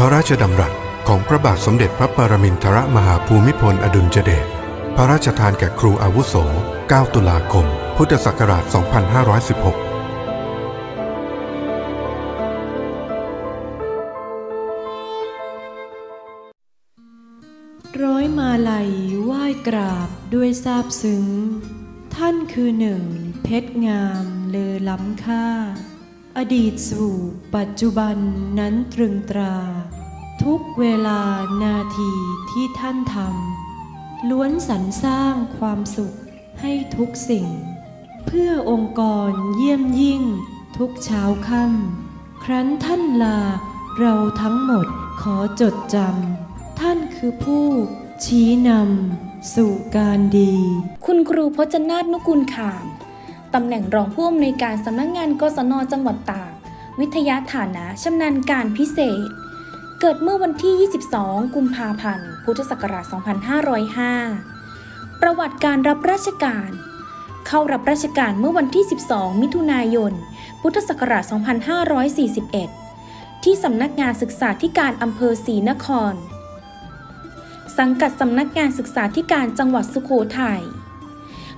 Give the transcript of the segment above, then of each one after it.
ระราชดำรัสของพระบาทสมเด็จพระปรมินทรมหาภูมิพลอดุลยเดช พระราชทานแก่ครูอาวุโส 9 ตุลาคม พุทธศักราช 2516ร้อยมาลัยไหว้กราบด้วยซาบซึ้ง ท่านคือหนึ่ง เพชรงามเลอล้ำค่า อดีตสู่ปัจจุบันนั้นตรึงตรา ทุกเวลานาทีที่ท่านทำล้วนสรรสร้างความสุขให้ทุกสิ่ง เพื่อองค์กรเยี่ยมยิ่ง ทุกเช้าค่ำครั้นท่านลาเราทั้งหมดขอจดจำท่านคือผู้ชี้นำสู่การดี คุณครูพจนาถนุกูลขาม ตำแหน่งรองผู้อำนวยการสำนักงานกศนจังหวัดตาก วิทยาฐานะชำนาญการพิเศษ เกิดเมื่อวันที่ 22 กุมภาพันธ์ พุทธศักราช 2505 ประวัติการรับราชการ เข้ารับราชการเมื่อวันที่ 12 มิถุนายน พุทธศักราช 2541 ที่สำนักงานศึกษาธิการอำเภอศรีนคร สังกัดสำนักงานศึกษาธิการจังหวัดสุโขทัย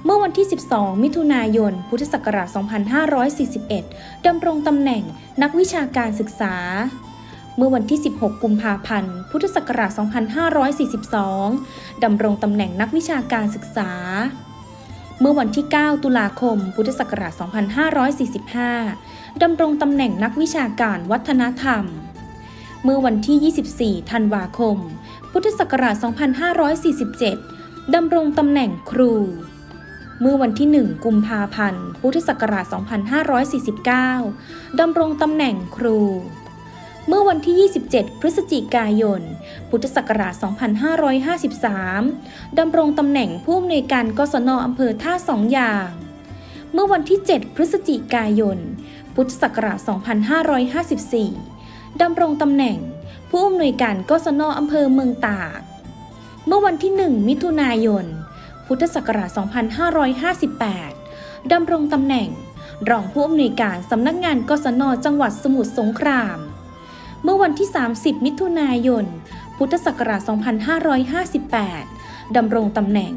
เมื่อวันที่ 12 มิถุนายน พุทธศักราช 2541 ดำรงตำแหน่งนักวิชาการศึกษา เมื่อวันที่ 16 กุมภาพันธ์ พุทธศักราช 2542 ดำรงตำแหน่งนักวิชาการศึกษา เมื่อวันที่ 9 ตุลาคม พุทธศักราช 2545 ดำรงตำแหน่งนักวิชาการวัฒนธรรม เมื่อวันที่ 24 ธันวาคม พุทธศักราช 2547 ดำรงตำแหน่งครูเมื่อวันที่ 1 กุมภาพันธ์ พุทธศักราช 2549 ดำรงตำแหน่งครู เมื่อวันที่ 27 พฤศจิกายน พุทธศักราช 2553 ดำรงตำแหน่งผู้อำนวยการกศนอำเภอท่าสองอย่าง เมื่อวันที่ 7 พฤศจิกายน พุทธศักราช 2554 ดำรงตำแหน่งผู้อำนวยการกศนอำเภอเมืองตาก เมื่อวันที่ 1 มิถุนายน พุทธศักราช 2558 ดำรงตำแหน่งรองผู้อำนวยการสำนักงานกศนจังหวัดสมุทรสงคราม เมื่อวันที่ 30 มิถุนายน พุทธศักราช 2558 ดำรงตำแหน่ง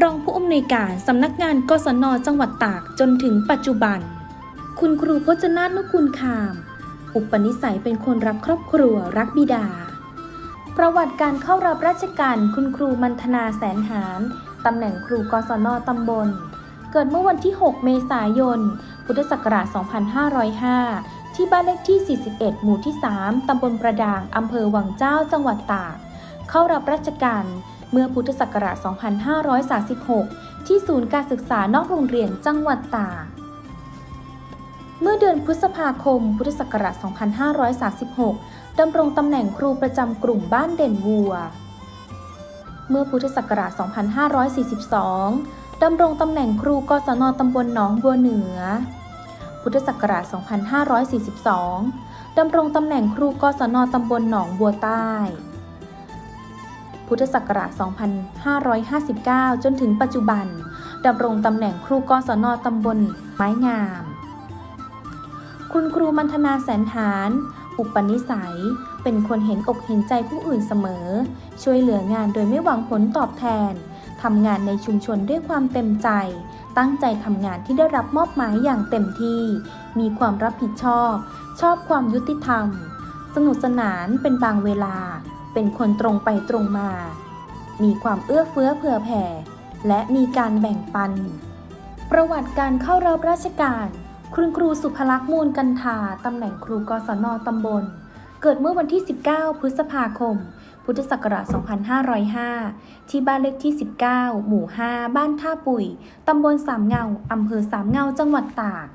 รองผู้อำนวยการสำนักงานกศนจังหวัดตากจนถึงปัจจุบัน คุณครูพจนานุกูลคาม อุปนิสัยเป็นคนรักครอบครัวรักบิดา ประวัติการเข้ารับราชการคุณครูมันธนาแสนหารตำแหน่งครูกศนตำบล เกิดเมื่อวันที่ 6 เมษายน พุทธศักราช 2505 ที่บ้านเลขที่ 41 หมู่ที่ 3 ตำบลประดาง อำเภอวังเจ้า จังหวัดตาก เข้ารับราชการเมื่อพุทธศักราช 2536 ที่ศูนย์การศึกษานอกโรงเรียนจังหวัดตาก เมื่อเดือนพฤษภาคม พุทธศักราช 2536 ดำรงตำแหน่งครูประจำกลุ่มบ้านเด่นวัว เมื่อพุทธศักราช 2542 ดำรงตำแหน่งครูกศนตำบลหนองบัวเหนือ พุทธศักราช 2542 ดำรงตำแหน่งครูกศนตำบลหนองบัวใต้ พุทธศักราช 2559 จนถึงปัจจุบัน ดำรงตำแหน่งครูกศนตำบลไม้งาม คุณครูมันธนาแสนหารอุปนิสัย เป็นคนเห็นอกเห็นใจผู้อื่นเสมอ ช่วยเหลืองานโดยไม่หวังผลตอบแทนทำงานในชุมชนด้วยความเต็มใจ ตั้งใจทำงานที่ได้รับมอบหมายอย่างเต็มที่ มีความรับผิดชอบ ชอบความยุติธรรม สนุกสนานเป็นบางเวลา เป็นคนตรงไปตรงมา มีความเอื้อเฟื้อเผื่อแผ่ และมีการแบ่งปัน ประวัติการเข้ารับราชการคุณครูสุภลักษณ์มูลกันทาตำแหน่งครูกศนตำบล เกิดเมื่อวันที่ 19 พฤษภาคม พุทธศักราช 2505 ที่บ้านเลขที่ 19 หมู่ 5 บ้านท่าปุ๋ย ตำบลสามเงา อำเภอสามเงา จังหวัดตาก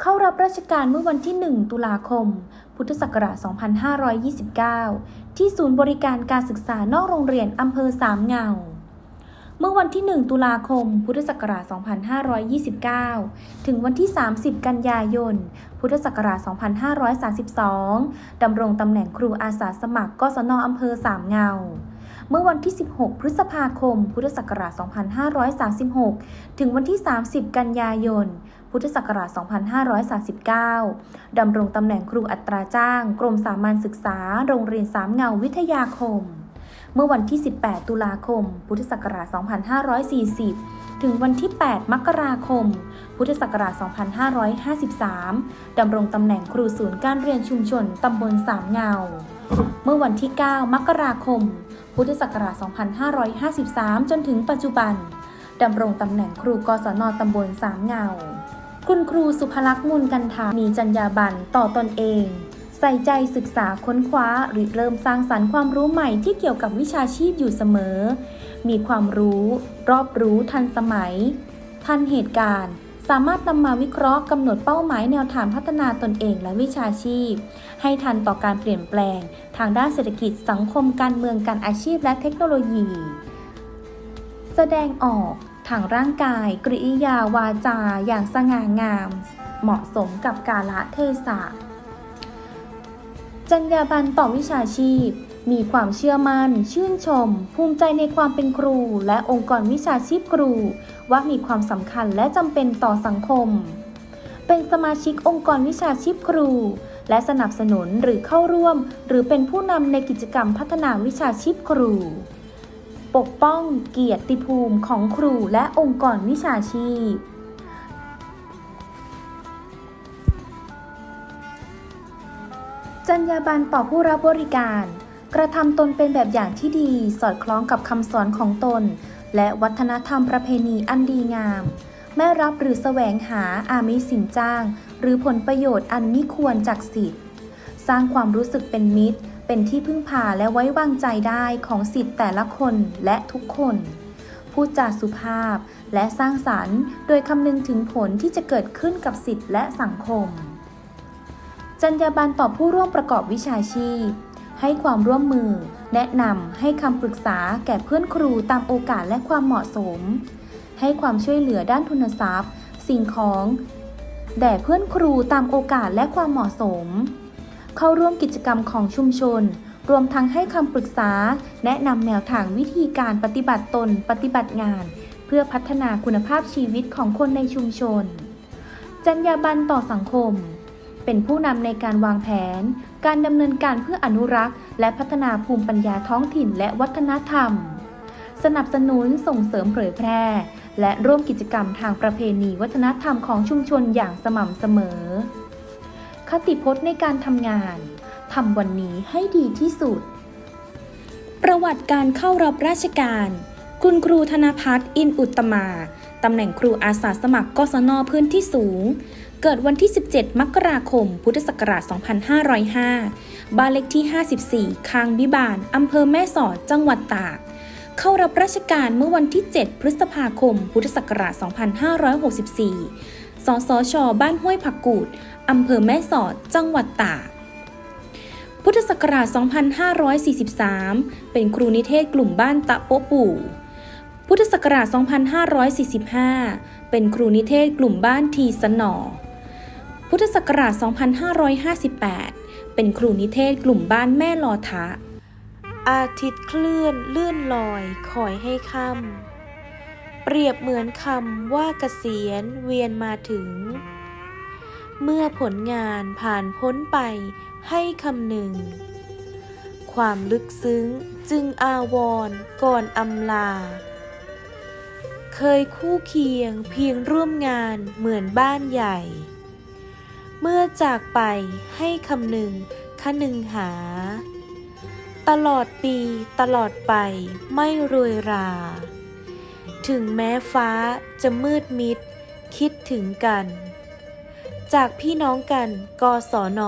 เข้ารับราชการเมื่อวันที่ 1 ตุลาคม พุทธศักราช 2529 ที่ศูนย์บริการการศึกษานอกโรงเรียนอำเภอสามเงา เมื่อวันที่ 1 ตุลาคม พุทธศักราช 2529 ถึงวันที่ 30 กันยายน พุทธศักราช 2532 ดำรงตำแหน่งครูอาสาสมัครกศนอำเภอสามเงา เมื่อวันที่ 16 พฤษภาคม พุทธศักราช 2536 ถึงวันที่ 30 กันยายน พุทธศักราช 2539 ดำรงตำแหน่งครูอัตราจ้าง กรมสามัญศึกษา โรงเรียนสามเงาวิทยาคม เมื่อวันที่ 18 ตุลาคม พุทธศักราช 2540 ถึงวันที่ 8 มกราคม พุทธศักราช 2553 ดำรงตำแหน่งครูศูนย์การเรียนชุมชนตำบลสามเงา เมื่อวันที่ 9 มกราคม พุทธศักราช 2553 จนถึงปัจจุบัน ดำรงตำแหน่งครูกศนตำบลสามเงา คุณครูสุภลักษณ์มูลกันทามีจรรยาบรรณต่อตนเอง ใส่ใจศึกษาค้นคว้าหรือเริ่มสร้างสรรค์ความรู้ใหม่ที่เกี่ยวกับวิชาชีพอยู่เสมอ มีความรู้ รอบรู้ทันสมัย ทันเหตุการณ์ สามารถนำมาวิเคราะห์กำหนดเป้าหมายแนวทางพัฒนาตนเองและวิชาชีพ ให้ทันต่อการเปลี่ยนแปลง ทางด้านเศรษฐกิจสังคมการเมืองการอาชีพและเทคโนโลยี แสดงออกทางร่างกาย กริยาวาจา อย่างสง่างาม เหมาะสมกับกาลเทศะ จรรยาบรรณต่อวิชาชีพ มีความเชื่อมัน่น ชื่นชม ภูมิใจในความเป็นครู และองค์กรวิชาชีพครู ว่ามีความสำคัญและจำเป็นต่อสังคม เป็นสมาชิกองค์กรวิชาชีพครู และสนับสนุนหรือเข้าร่วม หรือเป็นผู้นำในกิจกรรมพัฒนาวิชาชีพครู ปกป้องเกียรติภูมิของครูและองค์กรวิชาชีพ จรรยาบรรณต่อผู้รับบริการ กระทำตนเป็นแบบอย่างที่ดีสอดคล้องกับคำสอนของตน และวัฒนธรรมประเพณีอันดีงาม ไม่รับหรือแสวงหาอามิสินจ้าง หรือผลประโยชน์อันมิควรจากสิทธิ์ สร้างความรู้สึกเป็นมิตร เป็นที่พึ่งพาและไว้วางใจได้ของสิทธิ์แต่ละคนและทุกคน พูดจาสุภาพและสร้างสรรค์ โดยคำนึงถึงผลที่จะเกิดขึ้นกับสิทธิ์และสังคม จรรยาบรรณต่อผู้ร่วมประกอบวิชาชีพ ให้ความร่วมมือ แนะนำให้คำปรึกษาแก่เพื่อนครูตามโอกาสและความเหมาะสม ให้ความช่วยเหลือด้านทุนทรัพย์ สิ่งของแด่เพื่อนครูตามโอกาสและความเหมาะสม เข้าร่วมกิจกรรมของชุมชน รวมทั้งให้คำปรึกษา แนะนำแนวทางวิธีการปฏิบัติตนปฏิบัติงาน เพื่อพัฒนาคุณภาพชีวิตของคนในชุมชน จรรยาบรรณต่อสังคม เป็นผู้นำในการวางแผน การดำเนินการเพื่ออนุรักษ์ และพัฒนาภูมิปัญญาท้องถิ่นและวัฒนธรรม สนับสนุนส่งเสริมเผยแพร่ และร่วมกิจกรรมทางประเพณีวัฒนธรรมของชุมชนอย่างสม่ำเสมอ คติพจน์ในการทำงานทำวันนี้ให้ดีที่สุด ประวัติการเข้ารับราชการ คุณครูธนพัฒน์อินอุตมา ตำแหน่งครูอาสาสมัครกศนพื้นที่สูง เกิดวันที่ 17 มกราคม พุทธศักราช 2505 บ้านเลขที่ 54 คางบิบาลอำเภอแม่สอด จังหวัดตาก เข้ารับราชการเมื่อวันที่ 7 พฤษภาคม พุทธศักราช 2564 สสช บ้านห้วยผักกูดอำเภอแม่สอด จังหวัดตาก พุทธศักราช 2543 เป็นครูนิเทศกลุ่มบ้านตะโปปู่พุทธศักราช 2545 เป็นครูนิเทศกลุ่มบ้านทีสนอ พุทธศักราช 2558 เป็นครูนิเทศกลุ่มบ้านแม่ลอทะ อาทิตย์เคลื่อนเลื่อนลอยคอยให้ค่ำ เปรียบเหมือนคำว่าเกษียณเวียนมาถึง เมื่อผลงานผ่านพ้นไปให้คำหนึ่ง ความลึกซึ้งจึงอาวรก่อนอำลา เคยคู่เคียงเพียงร่วมงานเหมือนบ้านใหญ่ เมื่อจากไปให้คำหนึ่งคหนึ่งหา ตลอดปีตลอดไปไม่รวยรา ถึงแม้ฟ้าจะมืดมิด คิดถึงกัน จากพี่น้องกันกศน